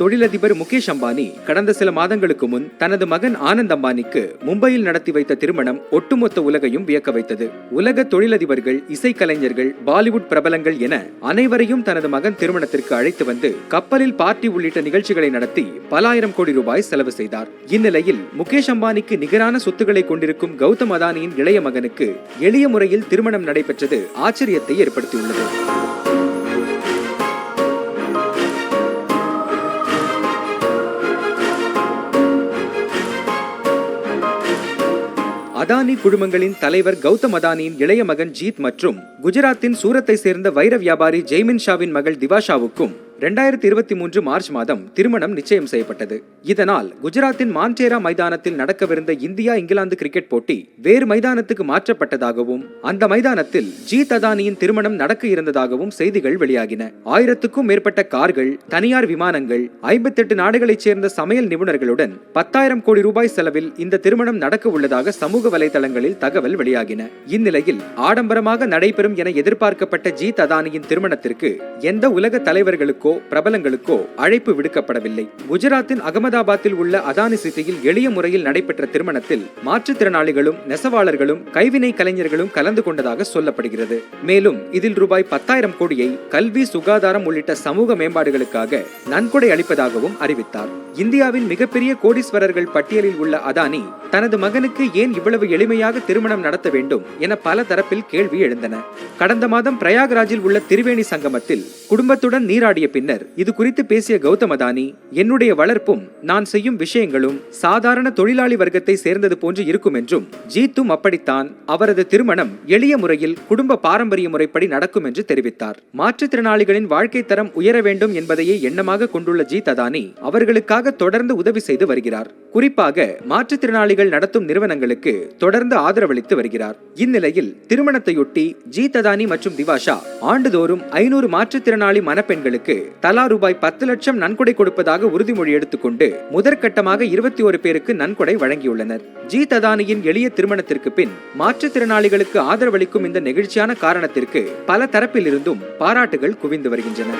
தொழிலதிபர் முகேஷ் அம்பானி கடந்த சில மாதங்களுக்கு முன் தனது மகன் ஆனந்த் அம்பானிக்கு மும்பையில் நடத்தி வைத்த திருமணம் ஒட்டுமொத்த உலகையும் வியக்க வைத்தது. உலக தொழிலதிபர்கள் இசைக்கலைஞர்கள் பாலிவுட் பிரபலங்கள் என அனைவரையும் தனது மகன் திருமணத்திற்கு அழைத்து வந்து கப்பலில் பார்ட்டி உள்ளிட்ட நிகழ்ச்சிகளை நடத்தி பல ஆயிரம் கோடி ரூபாய் செலவு செய்தார். இந்நிலையில் முகேஷ் அம்பானிக்கு நிகரான சொத்துக்களை கொண்டிருக்கும் கௌதம் அதானியின் இளைய மகனுக்கு எளிய முறையில் திருமணம் நடைபெற்றது ஆச்சரியத்தை ஏற்படுத்தியுள்ளது. அதானி குழுமங்களின் தலைவர் கௌதம் அதானியின் இளைய மகன் ஜீத் மற்றும் குஜராத்தின் சூரத்தை சேர்ந்த வைர வியாபாரி ஜெய்மின் ஷாவின் மகள் திவாஷாவுக்கும் இரண்டாயிரத்தி இருபத்தி மூன்று மார்ச் மாதம் திருமணம் நிச்சயம் செய்யப்பட்டது. இதனால் குஜராத்தின் மான்சேரா மைதானத்தில் நடக்கவிருந்த இந்தியா இங்கிலாந்து கிரிக்கெட் போட்டி வேறு மைதானத்துக்கு மாற்றப்பட்டதாகவும் அந்த மைதானத்தில் ஜீத் அதானியின் திருமணம் நடக்க இருந்ததாகவும் செய்திகள் வெளியாகின. ஆயிரத்துக்கும் மேற்பட்ட கார்கள் தனியார் விமானங்கள் ஐம்பத்தெட்டு நாடுகளைச் சேர்ந்த சமையல் நிபுணர்களுடன் பத்தாயிரம் கோடி ரூபாய் செலவில் இந்த திருமணம் நடக்க உள்ளதாக சமூக வலைதளங்களில் தகவல் வெளியாகின. இந்நிலையில் ஆடம்பரமாக நடைபெறும் என எதிர்பார்க்கப்பட்ட ஜீத் அதானியின் திருமணத்திற்கு எந்த உலக தலைவர்களுக்கும் தலைவர்களுக்கோ பிரபலங்களுக்கோ அழைப்பு விடுக்கப்படவில்லை. குஜராத்தின் அகமதாபாத்தில் உள்ள அதானி சிட்டியில் எளிய முறையில் நடைபெற்ற திருமணத்தில் மாற்றுத்திறனாளிகளும் நெசவாளர்களும் கைவினை கலைஞர்களும் கலந்து கொண்டதாக சொல்லப்படுகிறது. மேலும் இதில் ரூபாய் பத்தாயிரம் கோடியை கல்வி சுகாதாரம் உள்ளிட்ட சமூக மேம்பாடுகளுக்காக நன்கொடை அளிப்பதாகவும் அறிவித்தார். இந்தியாவின் மிகப்பெரிய கோடீஸ்வரர்கள் பட்டியலில் உள்ள அதானி தனது மகனுக்கு ஏன் இவ்வளவு எளிமையாக திருமணம் நடத்த வேண்டும் என பல தரப்பில் கேள்வி எழுந்தன. கடந்த மாதம் பிரயாக்ராஜில் உள்ள திரிவேணி சங்கமத்தில் குடும்பத்துடன் நீராடிய பின்னர் இது குறித்து பேசிய கௌதம் அதானி என்னுடைய வளர்ப்பும் நான் செய்யும் விஷயங்களும் சாதாரண தொழிலாளி வர்க்கத்தை சேர்ந்தது போன்று இருக்கும் என்றும் ஜீத்தும் அப்படித்தான் அவரது திருமணம் எளிய முறையில் குடும்ப பாரம்பரிய முறைப்படி நடக்கும் என்று தெரிவித்தார். மாற்றுத்திறனாளிகளின் வாழ்க்கை தரம் உயர வேண்டும் என்பதையே எண்ணமாக கொண்டுள்ள ஜீத் அதானி அவர்களுக்காக தொடர்ந்து உதவி செய்து வருகிறார். குறிப்பாக மாற்றுத்திறனாளிகள் நடத்தும் நிறுவனங்களுக்கு தொடர்ந்து ஆதரவளித்து வருகிறார். இந்நிலையில் திருமணத்தையொட்டி ஜி ததானி மற்றும் திவாஷா ஆண்டுதோறும் ஐநூறு மாற்றுத்திறனாளி மணப்பெண்களுக்கு தலா ரூபாய் பத்து லட்சம் நன்கொடை கொடுப்பதாக உறுதிமொழி எடுத்துக்கொண்டு முதற்கட்டமாக இருபத்தி ஒரு பேருக்கு நன்கொடை வழங்கியுள்ளனர். ஜி ததானியின் எளிய திருமணத்திற்கு பின் மாற்றுத்திறனாளிகளுக்கு ஆதரவளிக்கும் இந்த நெகிழ்ச்சியான காரணத்திற்கு பல தரப்பிலிருந்தும் பாராட்டுகள் குவிந்து வருகின்றன.